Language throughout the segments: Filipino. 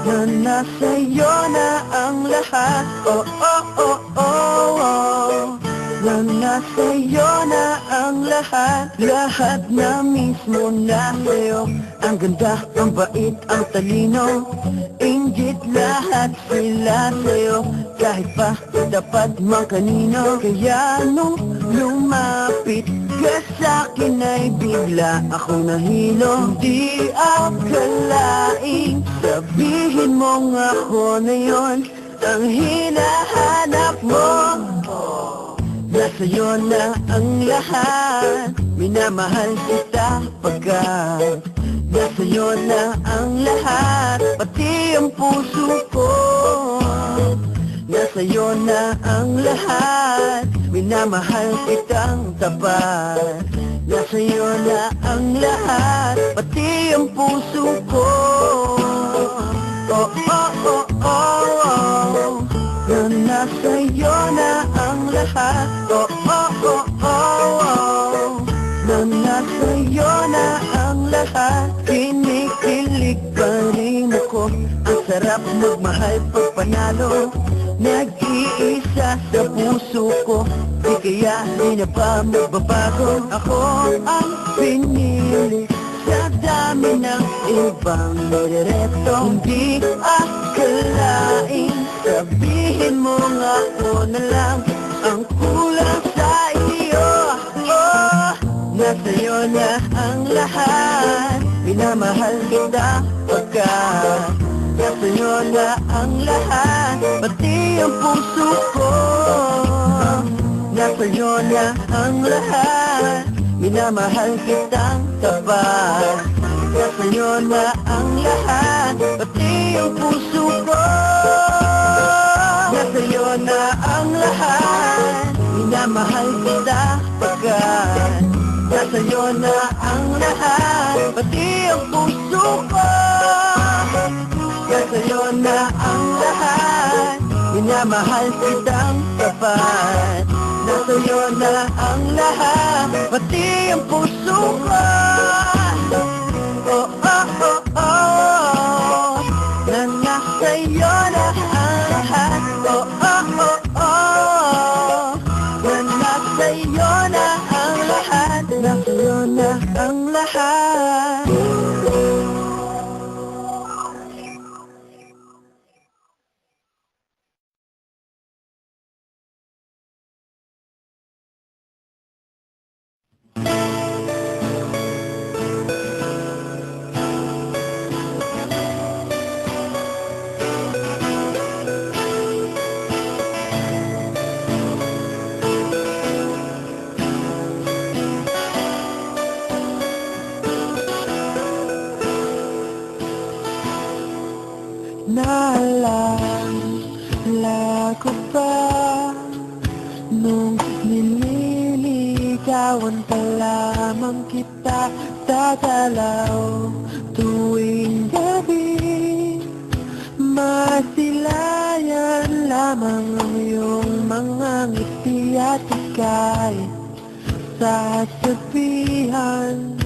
Na nasa'yo na ang lahat. Oh, oh, oh, oh, oh. Na nasa'yo na ang lahat. Lahat na mismo na sa'yo. Ang ganda, ang bait, ang talino Inggit lahat sila sa'yo Kahit pa dapat mang kanino. Kaya nung lumapit ka sa'kin ay bigla akong nahilo. Di akalaing sabihin mong ako na yon Ang hinahanap mo. Nasa'yo na ang lahat Minamahal kita pagkat Nasa'yo na ang lahat Pati ang puso ko. Nasa'yo na ang lahat Minamahal kitang tapat. Nasa'yo na ang lahat Pati ang puso ko. Oh, oh, oh, oh, oh. Na nasa'yo na ang lahat oh, Na nasa'yo na ang lahat. Kinikilig pa rin ako. Ang sarap magmahal pag panalo. Nag-iisa sa puso ko. Di kaya di na ba magbabago? Ako ang pinili. Sa dami ng ibang nirereto Hindi akalain. Sabihin mo nga ako na lang. Ang kulang nasa'yo na ang lahat. Minamahal kita pagkat Nasa'yo na ang lahat. Pati ang puso ko Nasa'yo na ang lahat. Minamahal kitang tapat. Nasa'yo na ang lahat. Pati ang puso ko Nasa'yo na ang lahat. Minamahal kita Nasa'yo na ang lahat Pati ang puso ko. Nasa'yo na ang lahat Minamahal kitang tapat. Nasa'yo na ang lahat Pati ang puso ko ikay Sasabihan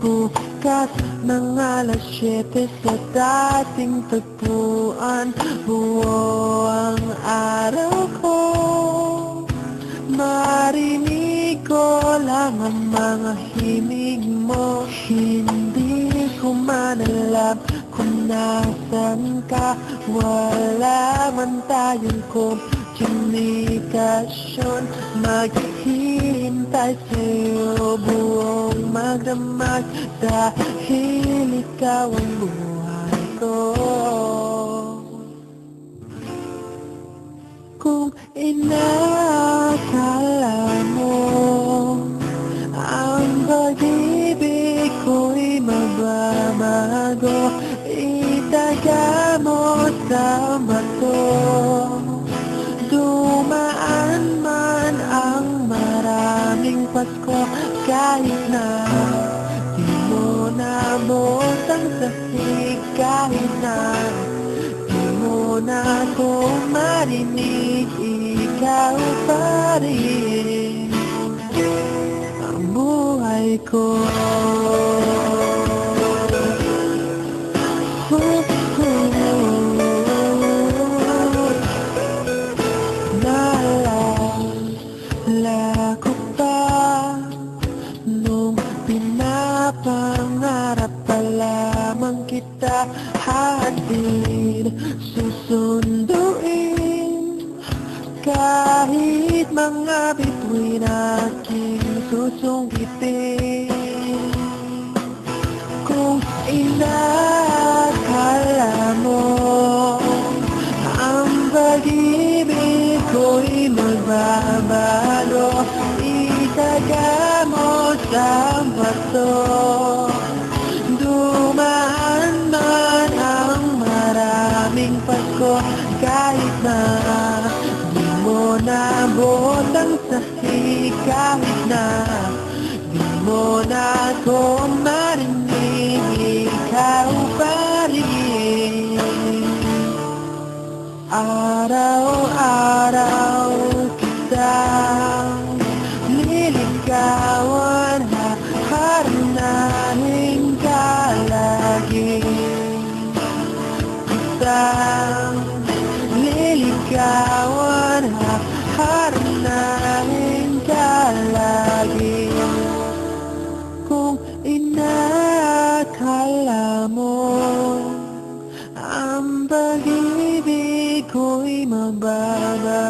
Bukas ng alas 7 sa dating tagpuan. Buo ang araw ko Marinig ko lang ang mga himig mo. Hindi ko man alam kung nasan ka Wala man tayong komunikasyon Maghihintay sa'yo. Buong magdamag Dahil ikaw ang buhay ko. Kung inakala kahit na Di mo naabot ang sahig kahit na Di mo na ako marinig Ikaw pa rin Ang buhay ko bato Dumaan man ang maraming Pasko Kahit na di mo nabot ang sahig Kahit na di mo na ako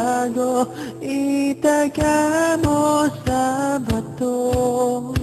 magbabago Itaga mo sa bato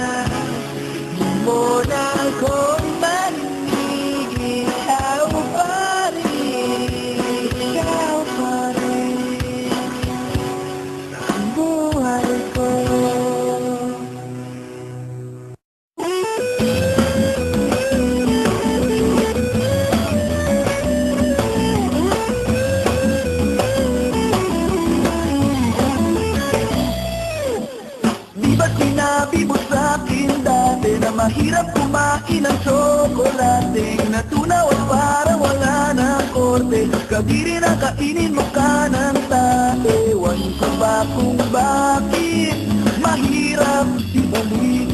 Kahit na tsokolate Natunaw at para wala ng korte. Kadiri na kainin mo ka ng tate Ewan ko ba kung bakit mahirap ibalik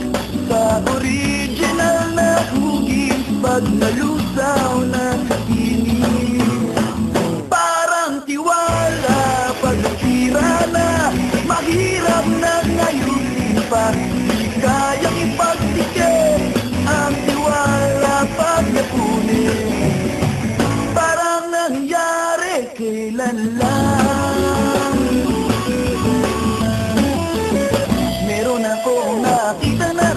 Sa original na hugis Pag nalusaw na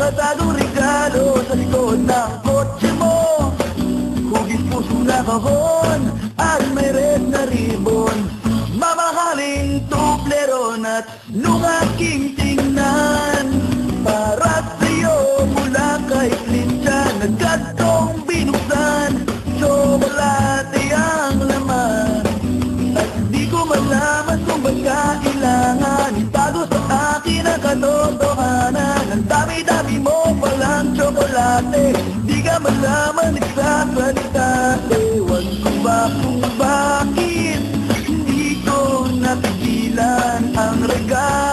nakita na katagong regalo Sa likod ng kotse mo. Hugis puso na kahon At may red na ribbon. Mamahaling tubleron at nung aking tingnan. Para sa'yo mula kay Clinton Agad kong yan ang regalo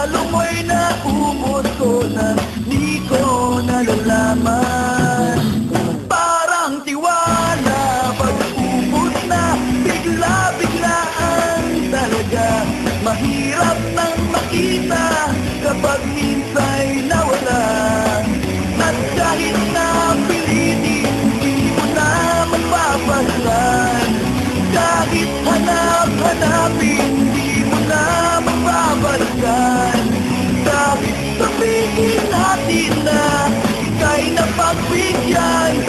Confusion